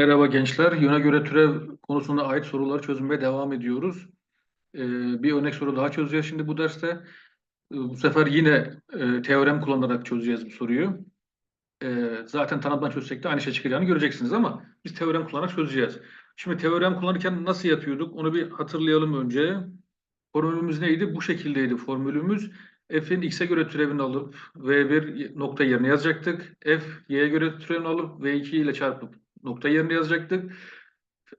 Merhaba gençler. Yöne göre türev konusuna ait soruları çözmeye devam ediyoruz. Ee, bir örnek soru daha çözeceğiz şimdi bu derste. Ee, bu sefer yine e, teorem kullanarak çözeceğiz bu soruyu. Ee, zaten tanımdan çözsek de aynı şey çıkacağını göreceksiniz ama biz teorem kullanarak çözeceğiz. Şimdi teorem kullanırken nasıl yapıyorduk? Onu bir hatırlayalım önce. Formülümüz neydi? Bu şekildeydi formülümüz. F'in x'e göre türevini alıp V1 nokta yerine yazacaktık. F y'ye göre türevini alıp V2 ile çarpıp nokta yerine yazacaktık.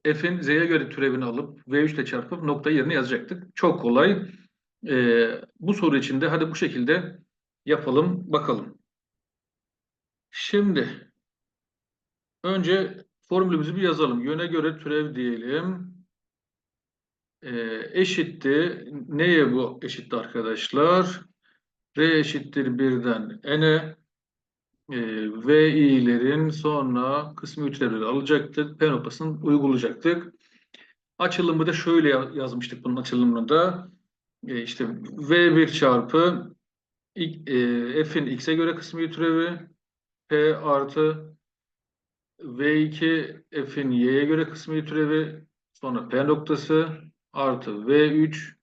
F'in Z'ye göre türevini alıp V3 ile çarpıp nokta yerine yazacaktık. Çok kolay. Ee, bu soru için de hadi bu şekilde yapalım bakalım. Şimdi önce formülümüzü bir yazalım. Yöne göre türev diyelim. Ee, eşitti. Neye bu eşitti arkadaşlar? R eşittir 1'den n'e e, VI'lerin sonra kısmi türevleri alacaktık. P noktasını uygulayacaktık. Açılımı da şöyle yazmıştık bunun açılımını da. E, işte V1 çarpı e, F'in X'e göre kısmi türevi P artı V2 F'in Y'ye göre kısmi türevi sonra P noktası artı V3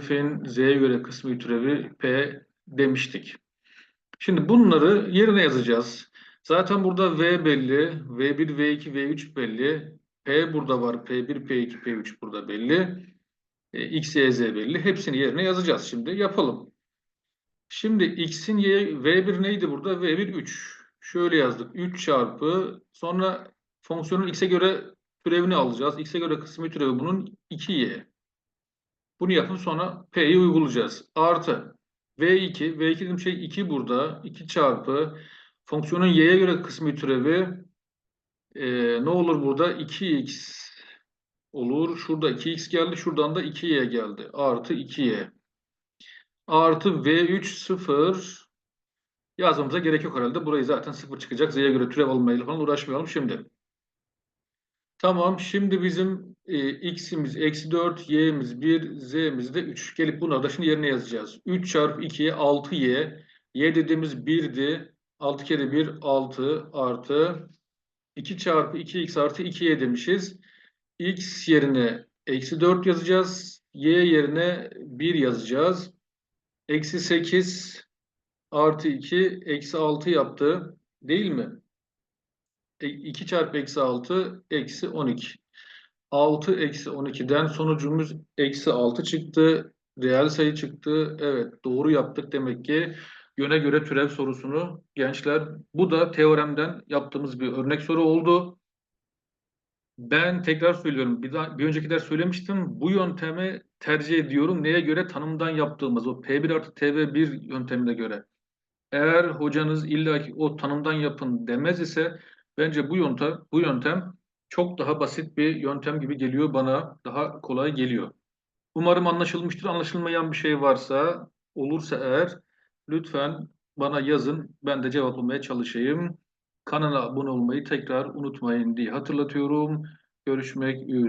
F'in Z'ye göre kısmi türevi P demiştik. Şimdi bunları yerine yazacağız. Zaten burada V belli. V1, V2, V3 belli. P burada var. P1, P2, P3 burada belli. E, X, Y, Z belli. Hepsini yerine yazacağız şimdi. Yapalım. Şimdi X'in Y, V1 neydi burada? V1 3. Şöyle yazdık. 3 çarpı sonra fonksiyonun X'e göre türevini alacağız. X'e göre kısmi türevi bunun 2Y. Bunu yapıp sonra P'yi uygulayacağız. Artı V2, V2 dediğim şey 2 burada. 2 çarpı fonksiyonun y'ye göre kısmi türevi e, ne olur burada? 2x olur. Şurada 2x geldi. Şuradan da 2y geldi. Artı 2y. Artı V3 0 yazmamıza gerek yok herhalde. Burayı zaten 0 çıkacak. Z'ye göre türev almayla falan uğraşmayalım şimdi. Tamam. Şimdi bizim e, x'imiz eksi 4, y'imiz 1, z'imiz de 3. Gelip bunları da şimdi yerine yazacağız. 3 çarpı 2'ye 6y. y dediğimiz 1'di. 6 kere 1 6 artı 2 çarpı 2x artı 2y demişiz. x yerine eksi 4 yazacağız. y yerine 1 yazacağız. Eksi 8 artı 2 eksi 6 yaptı. Değil mi? 2 e, çarpı eksi 6 eksi 12. 6 eksi 12'den sonucumuz eksi 6 çıktı. Reel sayı çıktı. Evet doğru yaptık demek ki. Yöne göre türev sorusunu gençler bu da teoremden yaptığımız bir örnek soru oldu. Ben tekrar söylüyorum. Bir, daha, bir önceki ders söylemiştim. Bu yöntemi tercih ediyorum. Neye göre? Tanımdan yaptığımız o P1 artı TV1 yöntemine göre. Eğer hocanız illaki o tanımdan yapın demez ise bence bu yöntem, bu yöntem çok daha basit bir yöntem gibi geliyor bana. Daha kolay geliyor. Umarım anlaşılmıştır. Anlaşılmayan bir şey varsa, olursa eğer lütfen bana yazın. Ben de cevaplamaya çalışayım. Kanala abone olmayı tekrar unutmayın diye hatırlatıyorum. Görüşmek üzere.